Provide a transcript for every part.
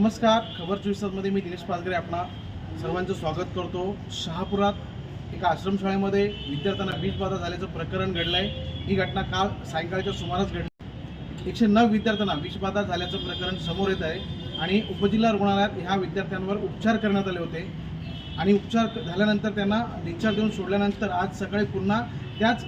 नमस्कार खबर चोवीस तासमध्ये मी दिनेश पालकरे आपणा सर्वांचं स्वागत करतो. शहापुरात एका आश्रमशाळेमध्ये विद्यार्थ्यांना विषबाधा झाल्याचं प्रकरण घडलं आहे ही घटना काल सायंकाळच्या सुमारास घडली. एकशे नऊ विद्यार्थ्यांना विषबाधा झाल्याचं प्रकरण समोर येत आहे आणि उपजिल्हा रुग्णालयात ह्या विद्यार्थ्यांवर उपचार करण्यात आले होते. आणि उपचार झाल्यानंतर त्यांना डिस्चार्ज देऊन सोडल्यानंतर आज सकाळी पुन्हा त्याच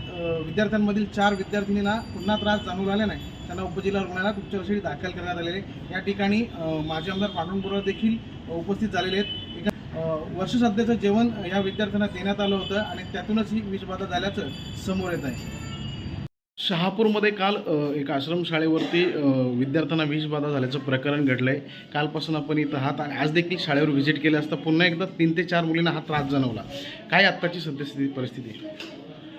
विद्यार्थ्यांमधील चार विद्यार्थिनींना पुन्हा त्रास जाणून आला नाही. त्यांना उपजिल्हा रुग्णालयात उपचारासाठी दाखल करण्यात आलेले या ठिकाणी माजी आमदार पांडुरंग देखील उपस्थित झालेले आहेत. एका अ, जेवण या विद्यार्थ्यांना देण्यात आलं होतं आणि त्यातूनच ही विषबाधा झाल्याचं समोर येत आहे. शहापूरमध्ये काल एका आश्रमशाळेवरती विद्यार्थ्यांना विषबाधा झाल्याचं प्रकरण घडलं आहे कालपासून आपण इथं आहात आणि आज देखील शाळेवर व्हिजिट केलं असता पुन्हा एकदा तीन ते चार मुलींना हा त्रास जाणवला. काय आत्ताची सद्यस्थिती परिस्थिती?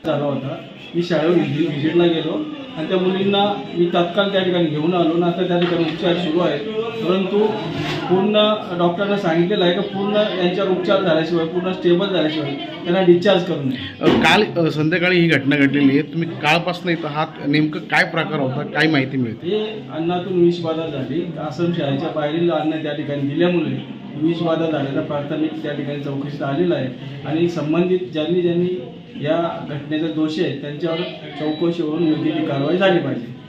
झाला होता. मी शाळेवर व्हिजि व्हिजिटला गेलो. आणि त्या मुलींना मी तात्काळ त्या ठिकाणी घेऊन आलो. आणि आता त्या ठिकाणी उपचार सुरू आहेत. परंतु पूर्ण डॉक्टरना सांगितलेलं आहे की पूर्ण यांच्यावर उपचार झाल्याशिवाय पूर्ण स्टेबल झाल्याशिवाय त्यांना डिस्चार्ज करू नये. काल संध्याकाळी ही घटना घडलेली आहे. तुम्ही कालपासून इथं आहात. नेमकं काय प्रकार होता? काय माहिती मिळते? हे अन्नातून विषबाधा झाली. आश्रम शाळेच्या बाहेरील अन्न त्या ठिकाणी दिल्यामुळे विषबाधा झालेला प्राथमिक त्या ठिकाणी चौकशीत आलेला आहे. आणि संबंधित ज्यांनी ज्यांनी या घटनेचा दोषी आहे त्यांच्यावर चौकशी होऊन योग्य ती कारवाई झाली पाहिजे.